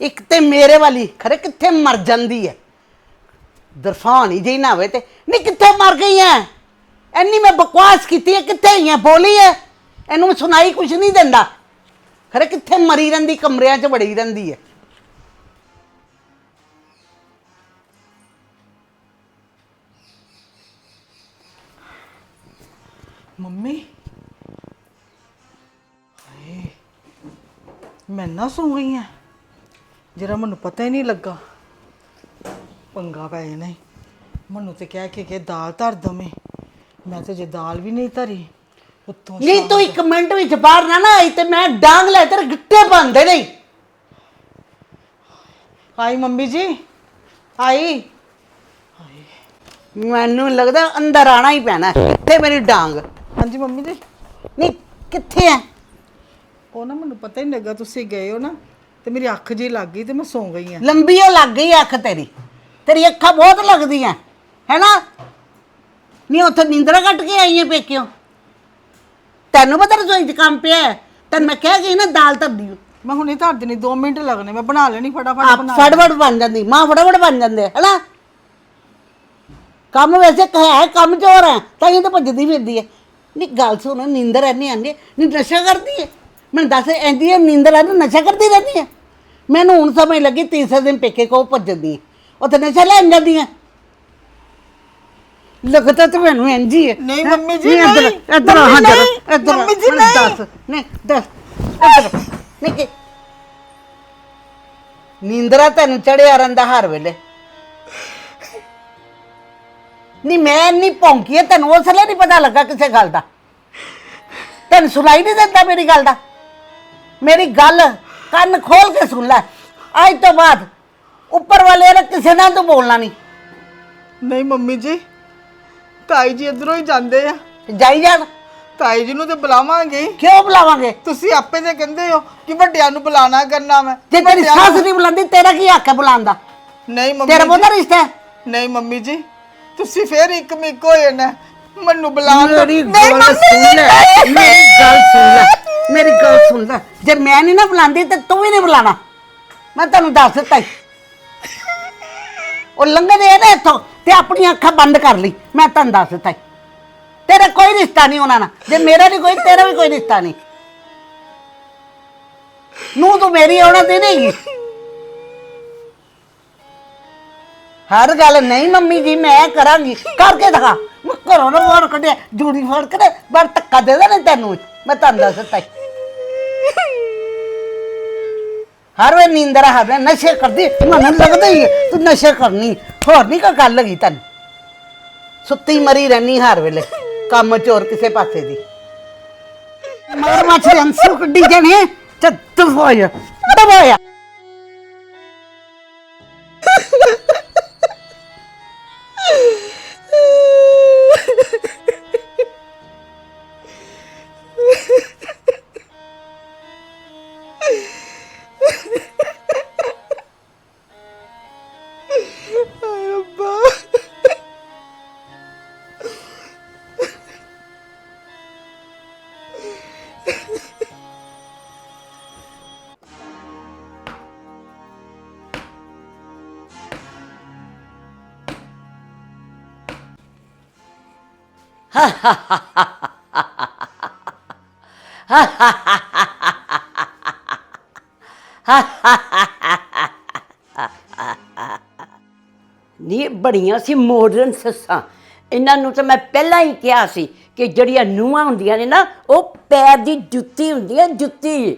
ਇੱਕ ਤੇ ਮੇਰੇ ਵਾਲੀ ਖਰੇ ਕਿੱਥੇ ਮਰ ਜਾਂਦੀ ਹੈ ਦਰਫਾਨੀ ਜੇ ਨਾ ਹੋਵੇ ਤੇ। ਨਹੀਂ, ਕਿੱਥੇ ਮਰ ਗਈ ਐ? ਐਨੀ ਮੈਂ ਬਕਵਾਸ ਕੀਤੀ ਹੈ ਕਿੱਥੇ ਗਈ ਹੈ ਬੋਲੀ ਹੈ ਇਹਨੂੰ ਸੁਣਾਈ ਕੁਝ ਨਹੀਂ ਦਿੰਦਾ। ਖਰੇ ਕਿੱਥੇ ਮਰੀ ਰਹਿੰਦੀ, ਕਮਰਿਆਂ 'ਚ ਵੜੀ ਰਹਿੰਦੀ ਹੈ ਮੰਮੀ। ਹਾਏ, ਮੈਂ ਨਾ ਸੌਂ ਗਈ ਆ ਜਰਾ ਮੈਨੂੰ ਪਤਾ ਹੀ ਨਹੀਂ ਲੱਗਾ। ਪੰਗਾ ਪੈ ਜਾਣਾ ਈ। ਮੈਨੂੰ ਤੇ ਕਹਿ ਕੇ ਕਿ ਦਾਲ ਧਰ ਦਵੇਂ। ਮੈਂ ਤੇ ਜੇ ਦਾਲ ਵੀ ਨਹੀਂ ਧਰੀ ਉੱਤੋਂ ਨਹੀਂ ਤੂੰ ਇੱਕ ਮਿੰਟ ਵਿੱਚ ਬਾਹਰ ਨਾ ਨਾ ਆਈ ਤੇ ਮੈਂ ਡਾਂਗ ਲੈ ਤੇਰੇ ਗਿੱਟੇ ਬੰਦੇ ਨਹੀਂ। ਆਈ ਮੰਮੀ ਜੀ? ਆਈ? ਮੈਨੂੰ ਲੱਗਦਾ ਅੰਦਰ ਆਣਾ ਹੀ ਪੈਣਾ ਕਿੱਥੇ ਮੇਰੀ ਡਾਂਗ? ਹਾਂਜੀ ਮੰਮੀ ਜੀ। ਨਹੀਂ ਕਿੱਥੇ ਹੈ? ਉਹ ਨਾ ਮੈਨੂੰ ਪਤਾ ਹੀ ਨਹੀਂ ਲੱਗਾ ਤੁਸੀਂ ਗਏ ਹੋ ਨਾ। ਤੇ ਮੇਰੀ ਅੱਖ ਜੀ ਲੱਗ ਗਈ ਤੇ ਮੈਂ ਸੌਂ ਗਈ ਆ। ਲੰਬੀ ਉਹ ਲੱਗ ਗਈ ਅੱਖ ਤੇਰੀ। ਤੇਰੀ ਅੱਖਾਂ ਬਹੁਤ ਲੱਗਦੀਆਂ ਹੈਨਾ? ਨਹੀਂ ਉੱਥੇ ਨੀਂਦਰਾ ਕੱਟ ਕੇ ਆਈ ਹੈ ਪੇਕਿਓ। ਤੈਨੂੰ ਪਤਾ ਰਸੋਈ 'ਚ ਕੰਮ ਪਿਆ ਹੈ? ਤੈਨੂੰ ਮੈਂ ਕਹਿ ਗਈ ਨਾ ਦਾਲ ਧਰਦੀ ਮੈਂ ਹੁਣੇ ਧਰ ਦੇਣੀ 2 ਮਿੰਟ ਲੱਗਣੇ ਮੈਂ ਬਣਾ ਲੈਣੀ ਫਟਾਫਟ ਆਪ ਬਣਾ ਫੜਫੜ ਬਣ ਜਾਂਦੀ ਮਾਂ ਫੜਫੜ ਬਣ ਜਾਂਦੇ ਹੈਨਾ? ਕੰਮ ਵੈਸੇ ਹੈ ਕੰਮ ਚੋਰ ਹੈ ਤਾਂ ਇਹ ਤਾਂ ਭੱਜਦੀ ਫਿਰਦੀ ਹੈ। ਨਹੀਂ ਗੱਲ ਸੁਣ ਨੀਂਦਰ ਐਨੀ ਆਂਦੀ ਨਹੀਂ ਨਸ਼ਾ ਕਰਦੀ ਹੈ? ਮੈਨੂੰ ਦੱਸ ਐਂਦੀ ਹੈ ਨੀਂਦਰ ਆ ਨਸ਼ਾ ਕਰਦੀ ਰਹਿੰਦੀ ਹੈ ਮੈਨੂੰ ਹੁਣ ਸਮਝ ਲੱਗੀ ਤੀਸਰੇ ਦਿਨ ਪੇਕੇ ਕੋ ਭੱਜਦੀ ਹੈ ਉੱਥੇ ਨਸ਼ਾ ਲੈਣ ਜਾਂਦੀ ਹੈ ਲੱਗਦਾ ਤੇ ਮੈਨੂੰ ਇੰਜੀ ਹੈ ਨਹੀਂ ਮੰਮੀ ਜੀ, ਨਹੀਂ, ਇੱਧਰ- ਆ ਮੰਮੀ, ਜਰਾ। ਇੱਧਰ ਮੰਮੀ ਜੀ, ਨਹੀਂ। ਦੱਸ ਨਹੀਂ। ਦੱਸ ਇੱਧਰ। ਨਹੀਂ ਨੀਂਦਰਾ ਤੈਨੂੰ ਚੜਿਆ ਰਹਿੰਦਾ ਹਰ ਵੇਲੇ। ਨਹੀਂ ਮੈਂ ਨਹੀਂ ਭੌਂਕੀ ਹੈ, ਤੈਨੂੰ ਉਸ ਵੇਲੇ ਨਹੀਂ ਪਤਾ ਲੱਗਾ ਕਿਸੇ ਗੱਲ ਦਾ। ਤੈਨੂੰ ਸੁਣਾਈ ਨਹੀਂ ਦਿੰਦਾ ਮੇਰੀ ਗੱਲ ਦਾ। ਮੇਰੀ ਗੱਲ ਕੰਨ ਖੋਲ ਕੇ ਸੁਣ ਲੈ। ਅੱਜ ਤੋਂ ਬਾਅਦ ਉੱਪਰ ਵਾਲੇ ਨੇ ਕਿਸੇ ਨਾਲ ਤੂੰ ਬੋਲਣਾ ਨਹੀਂ। ਨਹੀਂ ਮੰਮੀ ਜੀ ਤਾਈ ਜੀ ਇਧਰੋਂ ਹੀ ਜਾਂਦੇ ਆ। ਜਾਈ ਜਾਣ। ਤਾਈ ਜੀ ਨੂੰ ਤੇ ਬੁਲਾਵਾਂਗੇ। ਹੀ। ਕਿਉਂ ਬੁਲਾਵਾਂਗੇ? ਤੁਸੀਂ ਆਪੇ ਤੇ ਕਹਿੰਦੇ ਹੋ ਕਿ ਵੱਡਿਆਂ ਨੂੰ ਬੁਲਾਣਾ ਕਰਨਾ ਮੈਂ। ਜੇ ਤੇਰੀ ਵੱਡਿਆਂ ਸੱਸ ਨਹੀਂ ਬੁਲਾਉਂਦੀ ਤੇਰਾ ਕੀ ਹੱਕ ਹੈ ਬੁਲਾਉਣ ਦਾ? ਨਹੀਂ ਮੰਮੀ ਤੇਰਾ ਜੀ, ਬਹੁਤਾ ਰਿਸ਼ਤਾ ਹੈ। ਨਹੀਂ ਮੰਮੀ ਜੀ ਤੁਸੀਂ ਫੇਰ ਇੱਕ ਮਿੱਕ ਹੋਏ ਨਾ। ਮੈਨੂੰ ਮੇਰੀ ਨਹੀਂ ਗੱਲ ਸੁਣ ਲੈ। ਮੇਰੀ ਗੱਲ ਸੁਣ ਲੈ। ਮੇਰੀ ਗੱਲ ਸੁਣ ਲੈ। ਜੇ ਮੈਂ ਨਹੀਂ ਨਾ ਬੁਲਾਉਂਦੀ, ਤੇ ਤੂੰ ਵੀ ਨਹੀਂ ਬੁਲਾਣਾ ਮੈਂ ਤੁਹਾਨੂੰ ਦੱਸ ਦਿੱਤਾ ਈ। ਉਹ ਲੰਘਦੇ ਆ ਨਾ ਇੱਥੋਂ, ਤੇ ਆਪਣੀਆਂ ਅੱਖਾਂ ਬੰਦ ਕਰ ਲਈ। ਮੈਂ ਤੁਹਾਨੂੰ ਦੱਸ ਦਿੱਤਾ ਈ। ਤੇਰਾ ਕੋਈ ਰਿਸ਼ਤਾ ਨਹੀਂ ਉਹਨਾਂ ਨਾਲ। ਜੇ ਮੇਰਾ ਨਹੀਂ ਕੋਈ, ਤੇਰਾ ਵੀ ਕੋਈ ਰਿਸ਼ਤਾ ਨਹੀਂ। ਨੂੰ ਤੂੰ ਮੇਰੀ ਆਉਣਾ ਤੇ ਨਹੀਂ ਹਰ ਗੱਲ ਨਹੀਂ ਮੰਮੀ ਜੀ, ਮੈਂ ਕਰਾਂਗੀ। ਕਰਕੇ ਦਿਖਾ। ਮੈਂ ਘਰੋਂ ਨਾ ਬਾਹਰ ਕੱਢਿਆ, ਜੂੜੀ ਫੜ ਕੇ ਤੇ ਬਾਹਰ ਧੱਕਾ ਦੇ ਦੇਣਾ ਤੈਨੂੰ। ਮੈਂ ਤੁਹਾਨੂੰ ਦੱਸ ਦਿੱਤਾ ਈ। ਹਰ ਵੇ ਨੀਂਦਰ ਹਰ ਵੇ ਨਸ਼ੇ ਕਰਦੀ ਮੈਨੂੰ ਲੱਗਦਾ ਹੀ ਹੈ, ਤੂੰ ਨਸ਼ੇ ਕਰਨੀ ਹੋਰ ਨਹੀਂ ਕੋਈ ਗੱਲ ਹੈਗੀ ਤੈਨੂੰ? ਸੁੱਤੀ ਮਰੀ ਰਹਿਨੀ ਹਰ ਵੇਲੇ ਕੰਮ ਚੋਰ ਕਿਸੇ ਪਾਸੇ ਦੀ। ਮਗਰ ਮੱਛ ਦੇ ਅੰਸੂ ਕੱਢੀ ਜਾਣੇ ਚੱਤ ਹੋਇਆ। ਦਬਾਇਆ ਨਹੀਂ ਬੜੀਆਂ ਸੀ ਮਾਡਰਨ ਸੱਸਾਂ। ਇਹਨਾਂ ਨੂੰ ਤਾਂ ਮੈਂ ਪਹਿਲਾਂ ਹੀ ਕਿਹਾ ਸੀ ਕਿ ਜਿਹੜੀਆਂ ਨੂੰਹਾਂ ਹੁੰਦੀਆਂ ਨੇ ਨਾ, ਉਹ ਪੈਰ ਦੀ ਜੁੱਤੀ ਹੁੰਦੀ ਹੈ, ਜੁੱਤੀ।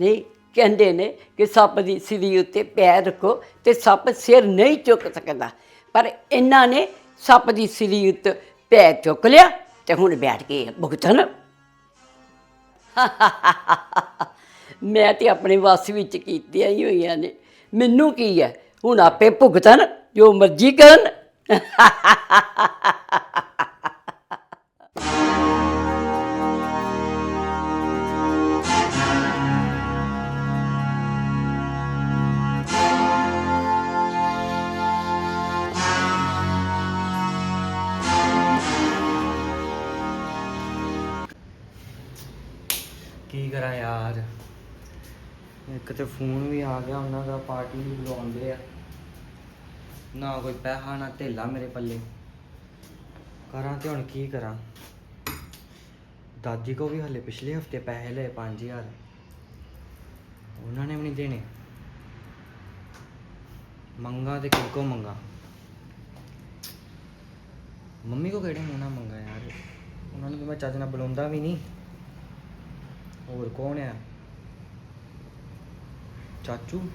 ਨਹੀਂ ਕਹਿੰਦੇ ਨੇ ਕਿ ਸੱਪ ਦੀ ਸਿਰੀ ਉੱਤੇ ਪੈਰ ਰੱਖੋ ਤੇ ਸੱਪ ਸਿਰ ਨਹੀਂ ਚੁੱਕ ਸਕਦਾ। ਪਰ ਇਹਨਾਂ ਨੇ ਸੱਪ ਦੀ ਸਿਰੀ ਉੱਤੇ ਪੈਰ ਚੁੱਕ ਲਿਆ ਤੇ ਹੁਣ ਬੈਠ ਕੇ ਭੁਗਤਣ। ਮੈਂ ਤੇ ਆਪਣੇ ਵੱਸ ਵਿੱਚ ਕੀਤੀਆਂ ਹੀ ਹੋਈਆਂ ਨੇ। ਮੈਨੂੰ ਕੀ ਹੈ? ਹੁਣ ਆਪੇ ਭੁਗਤਣ, ਜੋ ਮਰਜ਼ੀ ਕਰਨ। ਕੀ ਫੋਨ ਵੀ ਆ ਗਿਆ, ਉਹਨਾਂ ਦਾ ਪਾਰਟੀ ਵੀ ਬੁਲਾਉਂਦੇ ਆ। ਨਾ ਕੋਈ ਪੈਸਾ, ਨਾ ਧੇਲਾ ਮੇਰੇ ਪੱਲੇ। ਕਰਾਂ ਤੇ ਹੁਣ ਕੀ ਕਰਾਂ? ਦਾਦੀ ਕੋ ਵੀ ਹਲੇ ਪਿਛਲੇ ਹਫ਼ਤੇ ਪੈਸੇ ਲਏ 5000 ਉਹਨਾਂ ਨੇ ਵੀ ਨਹੀਂ ਦੇਣੇ। ਮੰਗਾ ਤੇ ਕਿਹਕੋ ਮੰਗਾ? ਮੰਮੀ ਕੋ ਕਿਹੜੇ ਮੂੰਹ ਨਾਲ ਮੰਗਾ ਯਾਰ? ਉਹਨਾਂ ਨੂੰ ਤਾਂ ਮੈਂ ਚੱਜ ਨਾਲ ਬੁਲਾਉਂਦਾ ਵੀ ਨਹੀਂ। ਹੋਰ ਕੌਣ ਆ? ਚਾਚੂ।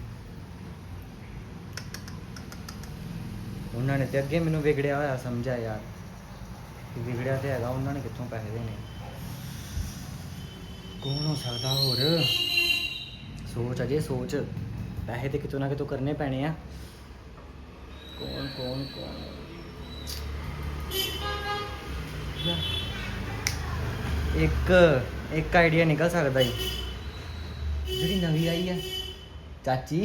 ਉਹਨਾਂ ਨੇ ਤੇ ਅੱਗੇ ਮੈਨੂੰ ਵਿਗੜਿਆ ਹੋਇਆ ਸਮਝਿਆ ਯਾਰ। ਕਿ ਵਿਗੜਿਆ ਤੇ ਹੈਗਾ, ਉਹਨਾਂ ਨੇ ਕਿੱਥੋਂ ਪੈਸੇ ਦੇਣੇ? ਕੌਣ ਹੋ ਸਕਦਾ ਹੋਰ? ਸੋਚ ਅਜੇ, ਸੋਚ। ਪੈਸੇ ਤੇ ਕਿਤੋਂ ਨਾ ਕਿਤੋਂ ਕਰਨੇ ਪੈਣੇ ਆ। ਕੌਣ ਕੌਣ ਕੌਣ? ਇੱਕ ਇੱਕ ਆਈਡੀਆ ਨਿਕਲ ਸਕਦਾ ਈ ਜਿਹੜੀ ਨਵੀਂ ਆਈ ਹੈ ਚਾਚੀ।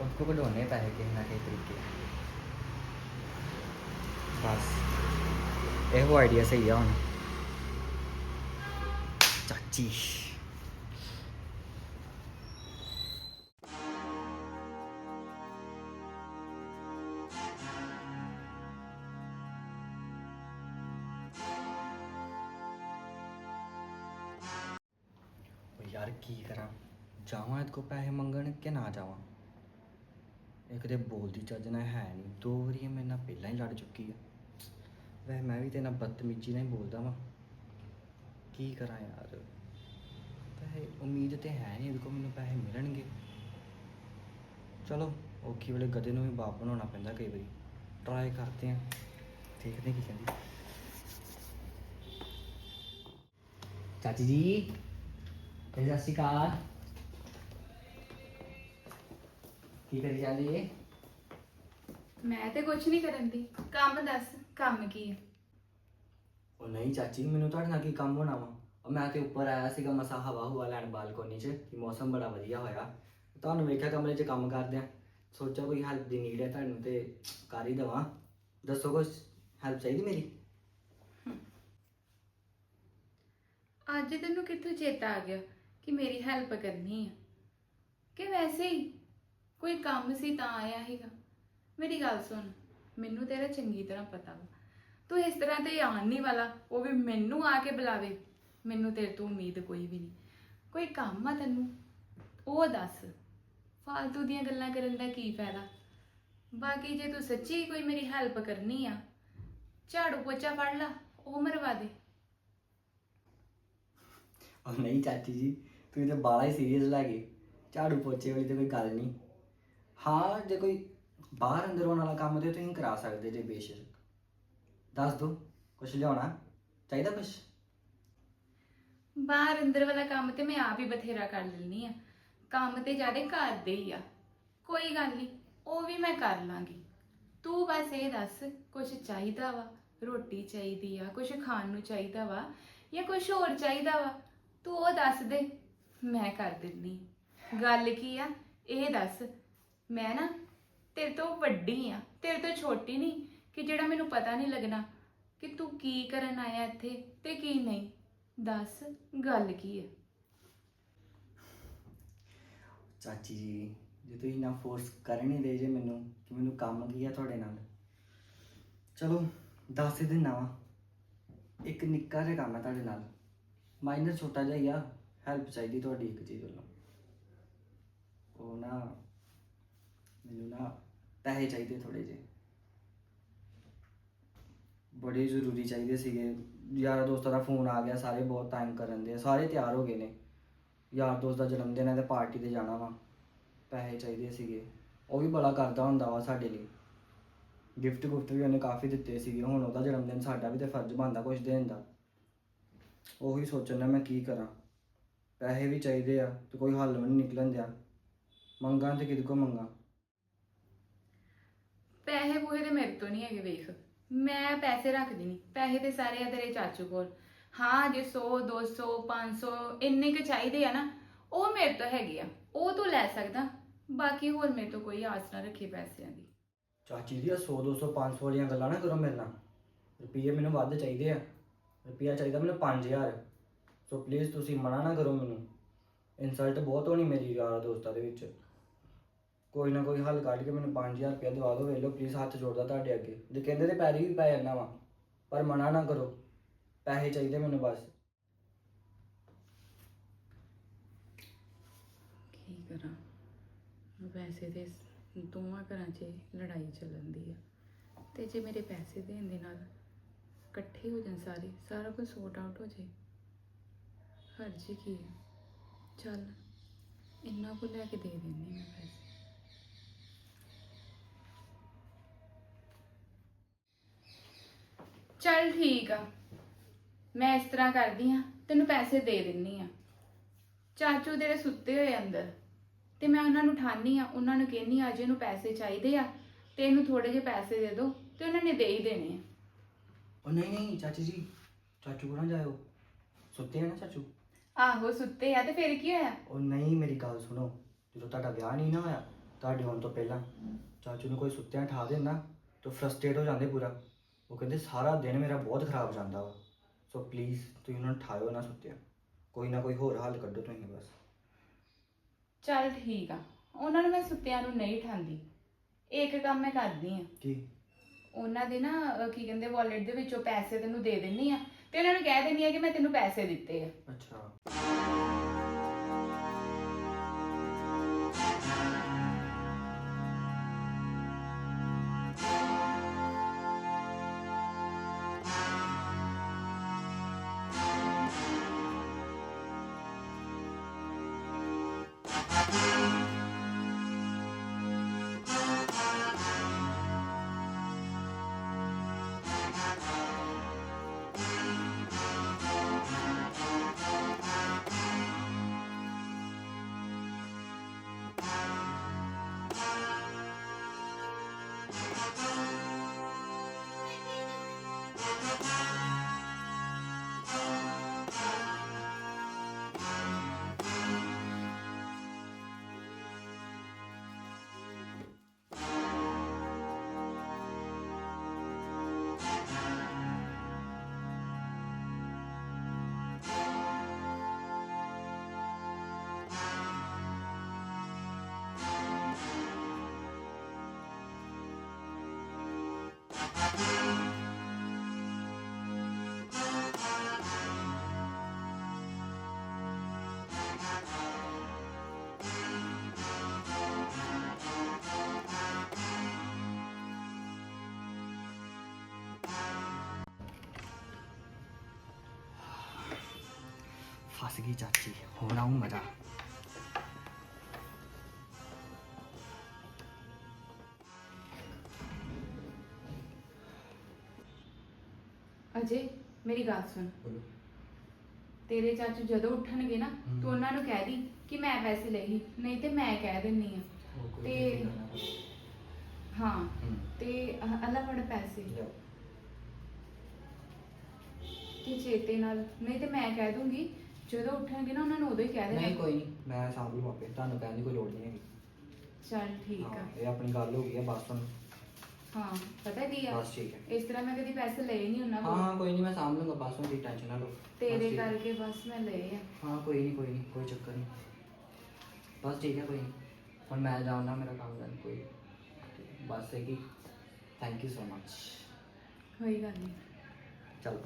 ਉਸਕੋ ਕਢਾਉਣੇ ਪੈਸੇ ਕਿਸੇ ਨਾ ਕਿਸੇ ਤਰੀਕੇ ਬਸ, ਇਹੋ ਆਈਡੀਆ ਸਹੀ ਆ ਹੁਣ। ਚਾਚੀ। ਯਾਰ, ਕੀ ਕਰਾਂ? ਜਾਵਾਂ, ਇਹਦੇ ਕੋ ਪੈਸੇ ਮੰਗਣ ਕਿ ਨਾ ਜਾਵਾਂ? ਇੱਕ ਤੇ ਬੋਲਦੀ ਚੱਜ ਨਾਲ ਹੈ ਨਹੀਂ। ਦੋ ਵਾਰੀ ਇਹ ਮੇਰੇ ਨਾਲ ਪਹਿਲਾਂ ਹੀ ਲੜ ਚੁੱਕੀ ਆ। ਵੈਸੇ ਮੈਂ ਵੀ ਤੇ ਨਾਲ ਬਦਤਮੀਜੀ ਨਾਲ ਹੀ ਬੋਲਦਾ ਵਾਂ। ਕੀ ਕਰਾਂ ਯਾਰ? ਪੈਸੇ, ਉਮੀਦ ਤੇ ਹੈ ਨਹੀਂ ਇਹਦੇ ਕੋ ਮੈਨੂੰ ਪੈਸੇ ਮਿਲਣਗੇ। ਚਲੋ, ਔਖੀ ਵੇਲੇ ਗਦੇ ਨੂੰ ਵੀ ਬਾਪ ਬਣਾਉਣਾ ਪੈਂਦਾ ਕਈ ਵਾਰੀ। ਟਰਾਈ ਕਰਦੇ ਆ। ਦੇਖਦੇ ਕੀ ਕਹਿੰਦੀ। ਚਾਚੀ ਜੀ ਸਤਿ ਸ਼੍ਰੀ ਅਕਾਲ। ਕੀ ਕਰੀ ਜਾਂਦੀ ਏ? ਮੈਂ ਤੇ ਕੁਝ ਨਹੀਂ ਕਰਨ ਦੀ। ਕੰਮ ਦੱਸ ਕੰਮ ਕੀ ਹੈ ਉਹ ਨਹੀਂ ਚਾਚੀ ਮੈਨੂੰ ਤੁਹਾਡੇ ਨਾਲ ਕੀ ਕੰਮ ਹੋਣਾ ਵਾ? ਉਹ ਮੈਂ ਤੇ ਉੱਪਰ ਆਇਆ ਸੀਗਾ ਮਸਾ ਹਵਾ ਹੁਆ ਲੈਣ ਬਾਲਕੋਨੀ 'ਚ ਕਿ ਮੌਸਮ ਬੜਾ ਵਧੀਆ ਹੋਇਆ। ਤੁਹਾਨੂੰ ਵੇਖਿਆ ਕਮਰੇ 'ਚ ਕੰਮ ਕਰਦਿਆਂ ਸੋਚਿਆ ਕੋਈ ਹੈਲਪ ਦੀ ਨੀਡ ਹੈ ਤੁਹਾਨੂੰ ਤੇ ਕਰ ਹੀ ਦੇਵਾਂ। ਦੱਸੋ ਕੁਛ? ਹੈਲਪ ਚਾਹੀਦੀ ਮੇਰੀ? ਅੱਜ ਤੈਨੂੰ ਕਿੱਥੋਂ ਚੇਤਾ ਆ ਗਿਆ ਕਿ ਮੇਰੀ ਹੈਲਪ ਕਰਨੀ ਹੈ ਕਿ ਵੈਸੇ ਹੀ ਕੋਈ ਕੰਮ ਸੀ ਤਾਂ ਆਇਆ ਸੀਗਾ। ਮੇਰੀ ਗੱਲ ਸੁਣ, ਮੈਨੂੰ ਤੇਰਾ ਚੰਗੀ ਤਰ੍ਹਾਂ ਪਤਾ ਵਾ। ਤੂੰ ਇਸ ਤਰ੍ਹਾਂ ਤੇ ਆਉਣ ਨਹੀਂ ਵਾਲਾ, ਉਹ ਵੀ ਮੈਨੂੰ ਆ ਕੇ ਬੁਲਾਵੇ। ਮੈਨੂੰ ਤੇਰੇ ਤੋਂ ਉਮੀਦ ਕੋਈ ਵੀ ਨਹੀਂ ਕੋਈ ਕੰਮ ਆ ਤੈਨੂੰ? ਉਹ ਦੱਸ, ਫਾਲਤੂ ਦੀਆਂ ਗੱਲਾਂ ਕਰਨ ਦਾ ਕੀ ਫਾਇਦਾ? ਬਾਕੀ ਜੇ ਤੂੰ ਸੱਚੀ ਕੋਈ ਮੇਰੀ ਹੈਲਪ ਕਰਨੀ ਆ, ਝਾੜੂ ਪੋਚਾ ਫੜ ਲਾ, ਉਹ ਮਰਵਾ ਦੇ। ਉਹ ਨਹੀਂ ਚਾਚੀ ਜੀ, ਤੁਸੀਂ ਤਾਂ ਬਾਲਾ ਹੀ ਸੀਰੀਅਸ ਲੱਗੇ ਝਾੜੂ ਪੋਚੇ ਵਾਲੀ ਤੇ ਕੋਈ ਗੱਲ ਨਹੀਂ ਹਾਂ, ਜੇ ਕੋਈ ਬਾਹਰ ਅੰਦਰ ਹੋਣ ਵਾਲਾ ਕੰਮ ਤੇ ਤੁਸੀਂ ਕਰਾ ਸਕਦੇ ਜੇ ਬੇਸ਼ੱਕ। ਦੱਸ ਦੋ, ਕੁਛ ਲਿਆਉਣਾ? ਚਾਹੀਦਾ ਕੁਛ? ਬਾਹਰ ਅੰਦਰ ਵਾਲਾ ਕੰਮ ਤੇ ਮੈਂ ਆਪ ਹੀ ਬਥੇਰਾ ਕਰ ਲੈਣੀ ਆ ਕੰਮ ਤੇ ਜਿਆਦੇ ਘਰ ਦੇ ਹੀ ਆ। ਕੋਈ ਗੱਲ ਨਹੀਂ, ਉਹ ਵੀ ਮੈਂ ਕਰ ਲਾਂਗੀ। ਤੂੰ ਬਸ ਇਹ ਦੱਸ ਕੁਝ ਚਾਹੀਦਾ ਵਾ? ਰੋਟੀ ਚਾਹੀਦੀ ਆ ਕੁਝ ਖਾਣ ਨੂੰ ਚਾਹੀਦਾ ਵਾ? ਜਾਂ ਕੁਝ ਹੋਰ ਚਾਹੀਦਾ ਵਾ? ਤੂੰ ਉਹ ਦੱਸ ਦੇ, ਮੈਂ ਕਰ ਦਿੰਦੀ ਗੱਲ ਕੀ ਆ? ਇਹ ਦੱਸ ਮੈਂ ਨਾ ਤੇਰੇ ਤੋਂ ਵੱਡੀ ਆ, ਤੇਰੇ ਤੋਂ ਛੋਟੀ ਨਹੀਂ ਕਿ ਜਿਹੜਾ ਮੈਨੂੰ ਪਤਾ ਨਹੀਂ ਲੱਗਣਾ ਕਿ ਤੂੰ ਕੀ ਕਰਨ ਆਇਆ ਇੱਥੇ ਤੇ ਕੀ ਨਹੀਂ। ਦੱਸ, ਗੱਲ ਕੀ ਹੈ ਚਾਚੀ ਜੀ, ਜੇ ਤੁਸੀਂ ਨਾ ਫੋਰਸ ਕਰ ਨਹੀਂ ਦੇ ਜੇ ਮੈਨੂੰ, ਕਿ ਮੈਨੂੰ ਕੰਮ ਕੀ ਆ ਤੁਹਾਡੇ ਨਾਲ? ਚਲੋ, ਦੱਸ ਹੀ ਦਿਨਾ ਵਾ ਇੱਕ ਨਿੱਕਾ ਜਿਹਾ ਕੰਮ ਹੈ ਤੁਹਾਡੇ ਨਾਲ। ਮਾਈਨਰ ਛੋਟਾ ਜਿਹਾ ਹੀ ਆ ਹੈਲਪ ਚਾਹੀਦੀ ਤੁਹਾਡੀ ਇੱਕ ਚੀਜ਼ ਵੱਲੋਂ। ਉਹ ਨਾ ਮੈਨੂੰ ਨਾ ਪੈਸੇ ਚਾਹੀਦੇ ਥੋੜੇ ਜਿਹੇ। ਬੜੇ ਜ਼ਰੂਰੀ ਚਾਹੀਦੇ ਸੀਗੇ। ਯਾਰਾਂ ਦੋਸਤਾਂ ਦਾ ਫੋਨ ਆ ਗਿਆ ਸਾਰੇ ਬਹੁਤ ਟਾਈਮ ਕਰਨ ਦੇ ਆ, ਸਾਰੇ ਤਿਆਰ ਹੋ ਗਏ ਨੇ। ਯਾਰ ਦੋਸਤ ਦਾ ਜਨਮ ਦਿਨ ਹੈ ਤੇ ਪਾਰਟੀ ਤੇ ਜਾਣਾ ਵਾ। ਪੈਸੇ ਚਾਹੀਦੇ ਸੀਗੇ। ਉਹ ਵੀ ਬੜਾ ਕਰਦਾ ਹੁੰਦਾ ਵਾ ਸਾਡੇ ਲਈ। ਗਿਫਟ ਗੁਫਟ ਵੀ ਉਹਨੇ ਕਾਫੀ ਦਿੱਤੇ ਸੀਗੇ। ਹੁਣ ਉਹਦਾ ਜਨਮ ਦਿਨ ਸਾਡਾ ਵੀ ਤੇ ਫਰਜ਼ ਬਣਦਾ ਕੁਝ ਦੇਣ ਦਾ। ਉਹੀ ਸੋਚਣਾ ਮੈਂ ਕੀ ਕਰਾਂ। ਪੈਸੇ ਵੀ ਚਾਹੀਦੇ ਆ ਤੇ ਕੋਈ ਹੱਲ ਵੀ ਨਹੀਂ ਨਿਕਲਣ ਦਿਆ। ਮੰਗਾਂ ਤੇ ਕਿਹਦੇ ਕੋ ਮੰਗਾਂ? ਪੈਸੇ ਪੂਹੇ ਤੇ ਮੇਰੇ ਤੋਂ ਨਹੀਂ ਹੈਗੇ ਵੇਖ। ਮੈਂ ਪੈਸੇ ਰੱਖਦੀ ਨਹੀਂ ਪੈਸੇ ਤੇ ਸਾਰੇ ਆ ਤੇਰੇ ਚਾਚੂ ਕੋਲ। ਹਾਂ, ਜੇ 100 200 500 ਇੰਨੇ ਕੁ ਚਾਹੀਦੇ ਆ ਨਾ, ਉਹ ਮੇਰੇ ਤੋਂ ਹੈਗੇ ਆ। ਉਹ ਤੂੰ ਲੈ ਸਕਦਾ। ਬਾਕੀ ਹੋਰ ਮੇਰੇ ਤੋਂ ਕੋਈ ਆਸ ਨਾ ਰੱਖੀ ਪੈਸਿਆਂ ਦੀ। ਚਾਚੀ ਦੀ 100 200 500 ਵਾਲੀਆਂ ਗੱਲਾਂ ਨਾ ਕਰੋ ਮੇਰੇ ਨਾਲ। ਰੁਪਈਏ ਮੈਨੂੰ ਵੱਧ ਚਾਹੀਦੇ ਆ। ਰੁਪਈਆ ਚਾਹੀਦਾ ਮੈਨੂੰ 5000 ਸੋ ਪਲੀਜ਼ ਤੁਸੀਂ ਮਨਾ ਨਾ ਕਰੋ ਮੈਨੂੰ। ਇਨਸਲਟ ਬਹੁਤ ਹੋਣੀ ਮੇਰੀ ਯਾਰ ਦੋਸਤਾਂ ਦੇ ਵਿੱਚ। ਕੋਈ ਨਾ ਕੋਈ ਹੱਲ ਕੱਢ ਕੇ ਮੈਨੂੰ 5000 ਰੁਪਇਆ ਦਿਵਾ ਦਿਓ, ਵੇਖ ਲਓ ਪਲੀਜ਼ ਹੱਥ ਜੋੜਦਾ ਤੁਹਾਡੇ ਅੱਗੇ। ਜੇ ਕਹਿੰਦੇ ਤੇ ਪੈਰੀ ਵੀ ਪੈ ਜਾਂਦਾ ਵਾ, ਪਰ ਮਨਾ ਨਾ ਕਰੋ। ਪੈਸੇ ਚਾਹੀਦੇ ਮੈਨੂੰ ਬਸ। ਕੀ ਕਰਾਂ? ਵੈਸੇ ਤੇ ਦੋਵਾਂ ਘਰਾਂ 'ਚ ਲੜਾਈ ਚੱਲਣ ਦੀ ਆ। ਤੇ ਜੇ ਮੇਰੇ ਪੈਸੇ ਦੇਣ ਦੇ ਨਾਲ ਇਕੱਠੇ ਹੋ ਜਾਣ ਸਾਰੇ, ਸਾਰਾ ਕੁਝ ਸੌਟ ਆਊਟ ਹੋ ਜੇ ਹਰਜੀ ਕੀ ਹੈ ਚੱਲ, ਇੰਨਾ ਕੁ ਲੈ ਕੇ ਦੇ ਦਿੰਦੀ ਮੈਂ ਪੈਸੇ। ਚੱਲ ਠੀਕ ਆ। ਮੈਂ ਇਸ ਤਰ੍ਹਾਂ ਕਰਦੀ ਆ ਤੈਨੂੰ ਪੈਸੇ ਦੇ ਦਿੰਨੀ ਆ ਚਾਚੂ ਤੇਰੇ ਸੁੱਤੇ ਹੋਏ ਅੰਦਰ। ਤੇ ਮੈਂ ਉਹਨਾਂ ਨੂੰ ਠਾਨੀ ਆ ਉਹਨਾਂ ਨੂੰ ਕਹਿੰਨੀ ਆ ਅੱਜ ਇਹਨੂੰ ਪੈਸੇ ਚਾਹੀਦੇ ਆ ਤੇ ਇਹਨੂੰ ਥੋੜੇ ਜਿਹੇ ਪੈਸੇ ਦੇ ਦਿਓ ਤੇ ਉਹਨਾਂ ਨੇ ਦੇ ਹੀ ਦੇਣੇ ਆ। ਉਹ ਨਹੀਂ ਨਹੀਂ ਚਾਚੀ ਜੀ ਚਾਚੂ ਕੋਲ ਨਾ ਜਾਇਓ। ਸੁੱਤੇ ਆ ਨਾ ਚਾਚੂ? ਆਹੋ ਸੁੱਤੇ ਆ ਤੇ ਫਿਰ ਕੀ ਹੋਇਆ? ਉਹ ਨਹੀਂ ਮੇਰੀ ਗੱਲ ਸੁਣੋ ਜਦੋਂ ਤੁਹਾਡਾ ਵਿਆਹ ਨਹੀਂ ਨਾ ਹੋਇਆ ਤੁਹਾਡੇ ਹੋਣ ਤੋਂ ਪਹਿਲਾਂ ਚਾਚੂ ਨੂੰ ਕੋਈ ਸੁੱਤਿਆਂ ਠਾ ਦੇਣਾ ਤਾਂ ਫਰਸਟ੍ਰੇਟ ਹੋ ਜਾਂਦੇ ਪੂਰਾ। ਉਹ ਕਹਿੰਦੇ ਸਾਰਾ ਦਿਨ ਮੇਰਾ ਬਹੁਤ ਖਰਾਬ ਜਾਂਦਾ ਵਾ। ਸੋ ਪਲੀਜ਼ ਤੁਸੀਂ ਉਹਨਾਂ ਨੂੰ ਠਾਇਓ ਨਾ ਸੁੱਤਿਆਂ। ਕੋਈ ਨਾ ਕੋਈ ਹੋਰ ਹੱਲ ਕੱਢੋ ਤੁਸੀਂ ਬਸ। ਚੱਲ ਠੀਕ ਆ। ਉਹਨਾਂ ਨੂੰ ਮੈਂ ਸੁੱਤਿਆਂ ਨੂੰ ਨਹੀਂ ਠਾਂਦੀ। ਇੱਕ ਕੰਮ ਮੈਂ ਕਰਦੀ ਆ। ਕੀ? ਉਹਨਾਂ ਦੇ ਨਾ ਅਹ, ਕੀ ਕਹਿੰਦੇ ਵਾਲਟ ਦੇ ਵਿੱਚੋਂ ਪੈਸੇ ਤੈਨੂੰ ਦੇ ਦਿੰਨੀ ਆ। ਤੇ ਉਹਨਾਂ ਨੂੰ ਕਹਿ ਦਿੰਨੀ ਆ ਕਿ ਮੈਂ ਤੈਨੂੰ ਪੈਸੇ ਦਿੱਤੇ ਆ। ਅੱਛਾ। ਫਸ ਗਈ ਚਾਚੀ ਹੁਣ ਆਉਂ ਮਜ਼ਾ ਅਜੇ ਮੇਰੀ ਗੱਲ ਸੁਣ ਤੇਰੇ ਚਾਚੂ ਜਦੋਂ ਉੱਠਣਗੇ ਨਾ ਤੂੰ ਉਹਨਾਂ ਨੂੰ ਕਹਿ ਦੀ ਕਿ ਮੈਂ ਪੈਸੇ ਲਏ ਸੀ ਨਹੀਂ ਤੇ ਮੈਂ ਕਹਿ ਦਿੰਨੀ ਆ ਤੇ ਹਾਂ। ਤੇ ਅਹ ਅੱਲਾ ਫੜ ਪੈਸੇ ਤੇ ਚੇਤੇ ਨਾਲ ਨਹੀਂ ਤੇ ਮੈਂ ਕਹਿ ਦੂੰਗੀ ਜਦੋਂ ਉੱਠਣਗੇ ਨਾ ਉਹਨਾਂ ਨੂੰ ਉਦੋਂ ਹੀ ਕਹਿ ਦੇਣਾ। ਨਹੀਂ ਕੋਈ ਨਹੀਂ। ਮੈਂ ਸਾਂਭ ਲੂ ਆਪੇ ਤੁਹਾਨੂੰ ਕਹਿਣ ਦੀ ਕੋਈ ਲੋੜ ਨਹੀਂ ਹੈਗੀ। ਚੱਲ ਠੀਕ ਆ। ਹਾਂ, ਇਹ ਆਪਣੀ ਗੱਲ ਹੋ ਗਈ ਹੈ ਬਸ ਹੁਣ। ਹਾਂ ਪਤਾ ਕੀ ਆ? ਬਸ ਠੀਕ ਹੈ ਇਸ ਤਰ੍ਹਾਂ ਮੈਂ ਕਦੀ ਪੈਸੇ ਲਏ ਨਹੀਂ ਉਹਨਾਂ ਹਾਂ ਕੋਲ। ਹਾਂ ਕੋਈ ਨਹੀਂ ਮੈਂ ਸਾਂਭ ਲੂੰਗਾ ਬਸ ਹੁਣ ਦੀ ਟੈਨਸ਼ਨ ਨਾ ਲਓ। ਬਸ ਤੇਰੇ ਠੀਕ ਹੈ। ਕਰਕੇ ਬਸ ਮੈਂ ਲਏ ਆ। ਹਾਂ ਕੋਈ ਨਹੀਂ ਕੋਈ ਨਹੀਂ ਕੋਈ ਚੱਕਰ ਨਹੀਂ। ਬਸ ਠੀਕ ਹੈ ਕੋਈ ਨਹੀਂ। ਹੁਣ ਮੈਂ ਜਾਣਾ ਮੇਰਾ ਕੰਮ ਕਰਨ ਕੋਈ। ਬਸ ਹੈ ਕਿ ਥੈਂਕ ਯੂ ਸੋ ਮਚ ਕੋਈ ਗੱਲ ਨਹੀਂ। ਚਲੋ।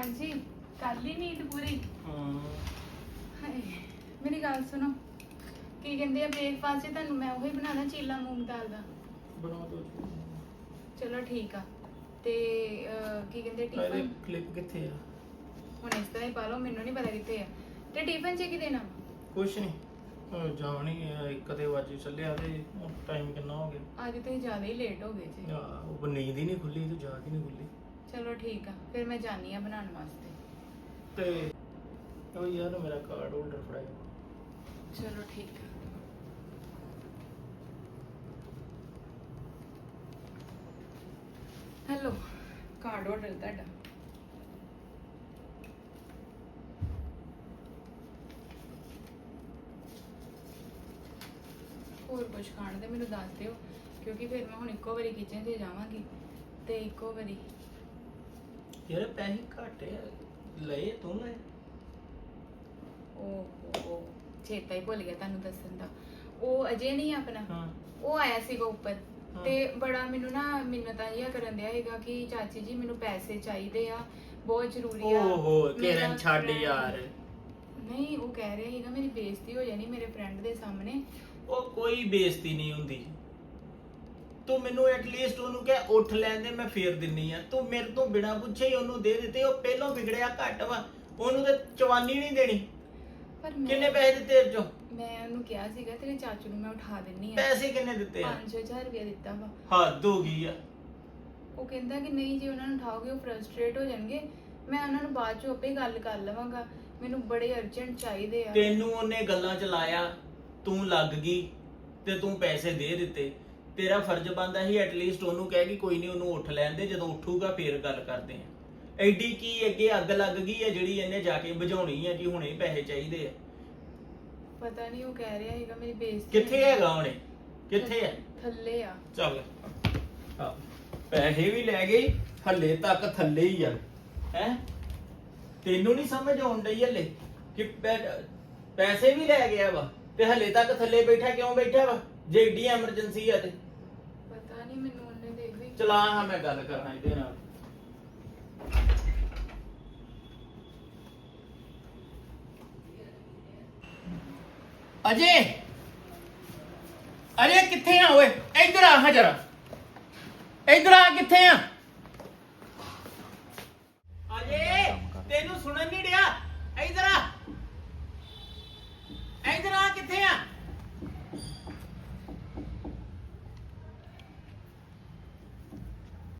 ਹਾਂਜੀ ਕਰ ਲਈ ਨੀਂਦ ਪੂਰੀ। ਹਾਂ ਹਾਏ ਮੇਰੀ ਗੱਲ ਸੁਣੋ। ਕੀ ਕਹਿੰਦੇ ਆ ਬ੍ਰੇਕਫਾਸਟ 'ਚ ਤੁਹਾਨੂੰ ਮੈਂ ਉਹੀ ਬਣਾਉਣਾ ਚੀਲਾ ਮੂੰਗ ਦਾਲ ਦਾ? ਬਣਾ ਦੋ ਚਲੋ ਠੀਕ ਆ। ਤੇ ਅਹ, ਕੀ ਕਹਿੰਦੇ ਇਹਦੇ ਟਿਫਨ ਕਲਿੱਪ ਕਿੱਥੇ ਆ? ਹੁਣ ਇਸ ਤਰ੍ਹਾਂ ਹੀ ਪਾ ਲਓ ਮੈਨੂੰ ਨਹੀਂ ਪਤਾ ਕਿੱਥੇ ਆ। ਤੇ ਟਿਫਨ 'ਚ ਕੀ ਦੇਣਾ? ਕੁਛ ਨਹੀਂ ਜਾਣੀ ਇੱਕ ਦੇ ਵਜੇ ਚੱਲਿਆ ਤੇ ਟਾਈਮ ਕਿੰਨਾ ਹੋ ਗਿਆ? ਅੱਜ ਤੁਸੀਂ ਜ਼ਿਆਦਾ ਹੀ ਲੇਟ ਹੋ ਗਏ ਜੀ। ਆ, ਉਹ ਨੀਂਦ ਹੀ ਨਹੀਂ ਖੁੱਲੀ ਤੇ ਜਾਗ ਹੀ ਨਹੀਂ ਖੁੱਲੀ। ਚਲੋ ਠੀਕ ਆ ਫਿਰ ਮੈਂ ਜਾਣੀ ਆ ਬਣਾਉਣ ਵਾਸਤੇ। ਤੇ ਉਹ ਯਾਰ ਮੇਰਾ ਕਾਰਡ ਹੋਲਡਰ ਫੜਾਇਆ। ਚਲੋ ਠੀਕ ਆ। ਹੈਲੋ ਕਾਰਡ ਆਰਡਰ ਤੁਹਾਡਾ। ਹੋਰ ਕੁਝ ਖਾਣ ਦੇ ਮੈਨੂੰ ਦੱਸ ਦਿਓ ਕਿਉਂਕਿ ਫਿਰ ਮੈਂ ਹੁਣ ਇੱਕੋ ਵਾਰੀ ਕਿਚਨ 'ਚ ਜਾਵਾਂਗੀ ਤੇ ਇੱਕੋ ਵਾਰੀ ਯਾਰ ਪੈਸੇ ਘੱਟ ਆ ਲਏ ਤੂੰ ਲਏ ਓਹੋ ਚੇਤਾ ਹੀ ਭੁੱਲ ਗਿਆ ਤੁਹਾਨੂੰ ਦੱਸਣ ਦਾ। ਉਹ ਅਜੇ ਨਹੀਂ ਆਪਣਾ। ਹਾਂ। ਉਹ ਆਇਆ ਸੀਗਾ ਉੱਪਰ। ਹਾਂ। ਤੇ ਬੜਾ ਮੈਨੂੰ ਨਾ ਮਿੰਨਤਾਂ ਜਿਹਾ ਕਰਨ ਦਿਆ ਹੈਗਾ ਕਿ ਚਾਚੀ ਜੀ ਮੈਨੂੰ ਪੈਸੇ ਚਾਹੀਦੇ ਆ ਬਹੁਤ ਜ਼ਰੂਰੀ ਆ। ਓਹੋ ਮੇਰਾ ਕਿਰਨ ਛੱਡ friend- ਯਾਰ। ਨਹੀਂ ਉਹ ਕਹਿ ਰਿਹਾ ਸੀਗਾ ਮੇਰੀ ਬੇਇੱਜ਼ਤੀ ਹੋ ਜਾਣੀ ਮੇਰੇ ਫਰੈਂਡ ਦੇ ਸਾਹਮਣੇ। ਉਹ ਕੋਈ ਬੇਇੱਜ਼ਤੀ ਨਹੀਂ ਹੁੰਦੀ। ਤੂੰ ਮੈਨੂੰ ਐਟਲੀਸਟ ਉਹਨੂੰ ਕਹਿ ਉੱਠ ਲੈਂਦੇ ਮੈਂ ਫੇਰ ਦਿੰਨੀ ਆ। ਤੂੰ ਮੇਰੇ ਤੋਂ ਬਿਨਾ ਪੁੱਛੇ ਹੀ ਉਹਨੂੰ ਦੇ ਦਿੱਤੇ ਉਹ ਪਹਿਲਾਂ ਵਿਗੜਿਆ ਘੱਟ ਵਾ। ਉਹਨੂੰ ਤੇ ਚਵਾਨੀ ਨਹੀਂ ਦੇਣੀ। ਪਰ ਕਿੰਨੇ ਪੈਸੇ ਦਿੱਤੇ ਇਹ ਚੋਂ ਮੈਂ ਉਹਨੂੰ ਕਿਹਾ ਸੀਗਾ ਤੇਰੇ ਚਾਚੂ ਨੂੰ ਮੈਂ ਉਠਾ ਦਿੰਨੀ ਆ। ਪੈਸੇ ਕਿੰਨੇ ਦਿੱਤੇ ਆ? 5000 ਰੁਪਏ ਦਿੱਤਾ ਵਾ। ਹੱਦ ਹੋ ਗਈ ਆ। ਉਹ ਕਹਿੰਦਾ ਕਿ ਨਹੀਂ ਜੇ ਉਹਨਾਂ ਨੂੰ ਉਠਾਓਗੇ ਉਹ ਫਰਸਟ੍ਰੇਟ ਹੋ ਜਾਣਗੇ। ਮੈਂ ਉਹਨਾਂ ਨੂੰ ਬਾਅਦ ਚੋਂ ਆਪੇ ਗੱਲ ਕਰ ਲਵਾਂਗਾ। ਮੈਨੂੰ ਬੜੇ ਅਰਜੈਂਟ ਚਾਹੀਦੇ ਆ। ਤੈਨੂੰ ਉਹਨੇ ਗੱਲਾਂ ਚ ਲਾਇਆ ਤੂੰ ਲੱਗ ਗਈ ਤੇ ਤੂੰ ਪੈਸੇ ਦੇ ਦਿੱਤੇ। ਤੇਰਾ ਫਰਜ਼ ਬਣਦਾ ਸੀ ਐਟਲੀਸਟ ਉਹਨੂੰ ਕਹਿ ਕਿ ਕੋਈ ਨਹੀਂ ਉਹਨੂੰ ਉੱਠ ਲੈਣ ਦੇ ਜਦੋਂ ਉੱਠੂਗਾ ਫੇਰ ਗੱਲ ਕਰਦੇ ਆ। ਐਡੀ ਕੀ ਅੱਗੇ ਅੱਗ ਲੱਗ ਗਈ ਹੈ ਜਿਹੜੀ ਇਹਨੇ ਜਾ ਕੇ ਬੁਝਾਉਣੀ ਹੈ ਕਿ ਹੁਣੇ ਪੈਸੇ ਚਾਹੀਦੇ ਆ? ਪਤਾ ਨਹੀਂ ਉਹ ਕਹਿ ਰਿਹਾ ਹੈਗਾ ਮੇਰੀ ਬੇਇੱਜ਼ਤੀ ਕਿੱਥੇ ਹੈਗਾ ਉਹਨੇ? ਕਿੱਥੇ ਹੈ? ਥੱਲੇ ਆ। ਚੱਲ। ਆ, ਪੈਸੇ ਵੀ ਲੈ ਗਈ ਹੱਲੇ ਤੱਕ ਥੱਲੇ ਹੀ ਆ। ਹੈ? ਤੈਨੂੰ ਨਹੀਂ ਸਮਝ ਆਉਣ ਡਈ ਹੱਲੇ ਕਿ ਪੈ- ਪੈਸੇ ਵੀ ਲੈ ਗਿਆ ਵਾ ਤੇ ਹੱਲੇ ਤੱਕ ਥੱਲੇ ਬੈਠਾ ਕਿਉਂ ਬੈਠਾ ਵਾ? ਜੇ ਏਡੀ ਐਮਰਜੈਂਸੀ ਆ ਤੇ ਪਤਾ ਨਹੀਂ ਮੈਨੂੰ ਉਹਨੇ ਦੇਖ ਲਈ। ਚਲਾ ਹਾਂ ਮੈਂ ਗੱਲ ਕਰਾਂ ਇਹਦੇ ਨਾਲ। ਅਜੇ? ਅਰੇ ਕਿੱਥੇ ਆ ਓਏ? ਇੱਧਰ ਆ ਹਾਂ ਜਰਾ। ਇੱਧਰ ਆ ਕਿੱਥੇ ਆ? ਅਜੇ ਤੈਨੂੰ ਸੁਣਨ ਨਹੀਂ ਡਿਆ। ਇੱਧਰ ਆ। ਇੱਧਰ ਆ ਕਿੱਥੇ ਆ?